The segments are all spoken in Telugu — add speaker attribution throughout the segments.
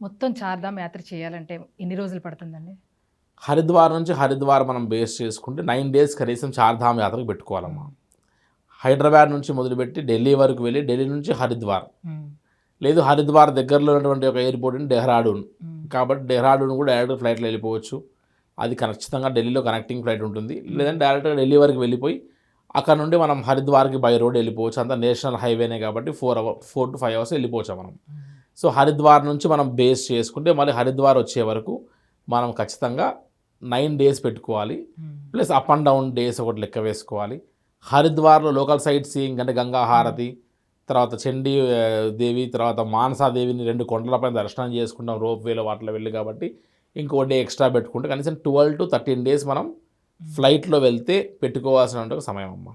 Speaker 1: మొత్తం చార్ధామ్ యాత్ర చేయాలంటే ఎన్ని రోజులు పడుతుందండి?
Speaker 2: హరిద్వార్ నుంచి హరిద్వార్ మనం బేస్ చేసుకుంటే నైన్ డేస్ కనీసం చార్ధామ్ యాత్రకు పెట్టుకోవాలమ్మా. హైదరాబాద్ నుంచి మొదలుపెట్టి ఢిల్లీ వరకు వెళ్ళి ఢిల్లీ నుంచి హరిద్వార్. లేదు హరిద్వార్ దగ్గరలో ఉన్నటువంటి ఒక ఎయిర్పోర్ట్ ఉంది డెహ్రాడూన్. కాబట్టి డెహ్రాడూన్ కూడా డైరెక్ట్ ఫ్లైట్లో వెళ్ళిపోవచ్చు. అది ఖచ్చితంగా ఢిల్లీలో కనెక్టింగ్ ఫ్లైట్ ఉంటుంది. లేదంటే డైరెక్ట్గా ఢిల్లీ వరకు వెళ్ళిపోయి అక్కడ నుండి మనం హరిద్వార్కి బై రోడ్ వెళ్ళిపోవచ్చు. అంతా నేషనల్ హైవేనే కాబట్టి four hour four to five hours వెళ్ళిపోవచ్చు మనం. సో హరిద్వార్ నుంచి మనం బేస్ చేసుకుంటే మళ్ళీ హరిద్వార్ వచ్చే వరకు మనం ఖచ్చితంగా నైన్ డేస్ పెట్టుకోవాలి.
Speaker 1: ఉమ్,
Speaker 2: plus up and down days ఒకటి లెక్క వేసుకోవాలి. హరిద్వార్లో లోకల్ సైట్ సీయింగ్ అంటే గంగా హారతి తర్వాత చండీ దేవి తర్వాత మానసాదేవిని రెండు కొండలపైన దర్శనం చేసుకుంటాం. రోప్ వేలో వాటిలో వెళ్ళి కాబట్టి ఇంకో డే ఎక్స్ట్రా పెట్టుకుంటే కనీసం ట్వెల్వ్ టు థర్టీన్ డేస్ మనం ఫ్లైట్లో వెళ్తే పెట్టుకోవాల్సిన సమయం అమ్మ.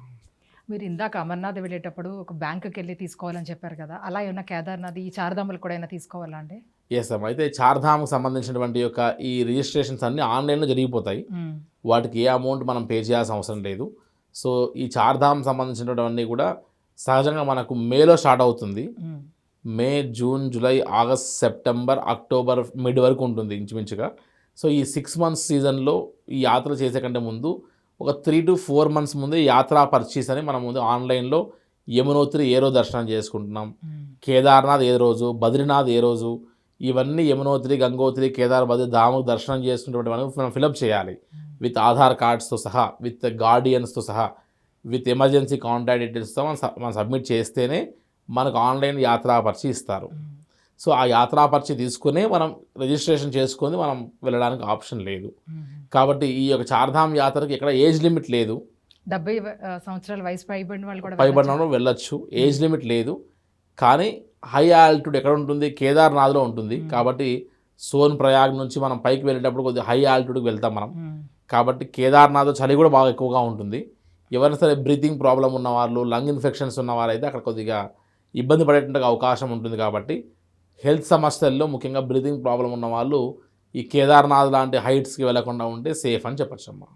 Speaker 1: మీరు ఇందాక అమర్నాథ్ వెళ్ళేటప్పుడు ఒక బ్యాంకుకి వెళ్ళి తీసుకోవాలని చెప్పారు కదా అలా ఏమన్నా కేదార్నాథ్ ఈ చార్ధాములు కూడా ఏమైనా తీసుకోవాలా అండి?
Speaker 2: ఎస్ అమ్మ అయితే చార్ధామ్కి సంబంధించినటువంటి యొక్క ఈ రిజిస్ట్రేషన్స్ అన్నీ ఆన్లైన్లో జరిగిపోతాయి. వాటికి ఏ అమౌంట్ మనం పే చేయాల్సిన అవసరం లేదు. సో ఈ చార్ధామ్ సంబంధించినటువంటి కూడా సహజంగా మనకు మేలో స్టార్ట్ అవుతుంది. May June July August September October mid వరకు ఉంటుంది ఇంచుమించుగా. సో ఈ సిక్స్ మంత్స్ సీజన్లో ఈ యాత్ర చేసే కంటే ముందు ఒక త్రీ టు ఫోర్ మంత్స్ ముందే యాత్రా పర్చేస్ అని మనం ముందు ఆన్లైన్లో యమునోత్రి ఏ రోజు దర్శనం చేసుకుంటున్నాం. కేదార్నాథ్ ఏ రోజు బద్రీనాథ్ ఏ రోజు ఇవన్నీ యమునోత్రి గంగోత్రి కేదార్ బద్రి ధాముకు దర్శనం చేసుకున్నటువంటి మనం మనం ఫిలప్ చేయాలి. విత్ ఆధార్ కార్డ్స్తో సహా విత్ గార్డియన్స్తో సహా విత్ ఎమర్జెన్సీ కాంటాక్ట్ డీటెయిల్స్తో మనం మనం సబ్మిట్ చేస్తేనే మనకు ఆన్లైన్ యాత్రా పర్చి ఇస్తారు. సో ఆ యాత్రా పర్చి తీసుకునే మనం రిజిస్ట్రేషన్ చేసుకొని మనం వెళ్ళడానికి ఆప్షన్ లేదు. కాబట్టి ఈ యొక్క చార్ధామ్ యాత్రకి ఎక్కడ ఏజ్ లిమిట్ లేదు.
Speaker 1: డెబ్బై సంవత్సరాల వయసు పైబడిన వాళ్ళు కూడా
Speaker 2: పైబడిన
Speaker 1: వెళ్ళొచ్చా?
Speaker 2: వాళ్ళు వెళ్ళొచ్చు. ఏజ్ లిమిట్ లేదు. కానీ హై ఆల్టిట్యూడ్ ఎక్కడ ఉంటుంది? కేదార్నాథ్లో ఉంటుంది. కాబట్టి సోన్ ప్రయాగ్ నుంచి మనం పైకి వెళ్ళేటప్పుడు కొద్దిగా హై ఆల్టిట్యూడ్కి వెళ్తాం మనం. కాబట్టి కేదార్నాథ్ చలి కూడా బాగా ఎక్కువగా ఉంటుంది. ఎవరైనా సరే బ్రీతింగ్ ప్రాబ్లం ఉన్న వాళ్ళు లంగ్ ఇన్ఫెక్షన్స్ ఉన్న వారైతే అక్కడ కొద్దిగా ఇబ్బంది పడేటువంటి అవకాశం ఉంటుంది కాబట్టి హెల్త్ సమస్యల్లో ముఖ్యంగా బ్రీతింగ్ ప్రాబ్లం ఉన్న వాళ్ళు ఈ కేదార్నాథ్ లాంటి హైట్స్కి వెళ్ళకుండా ఉంటే సేఫ్ అని
Speaker 1: చెప్పచ్చమ్మా.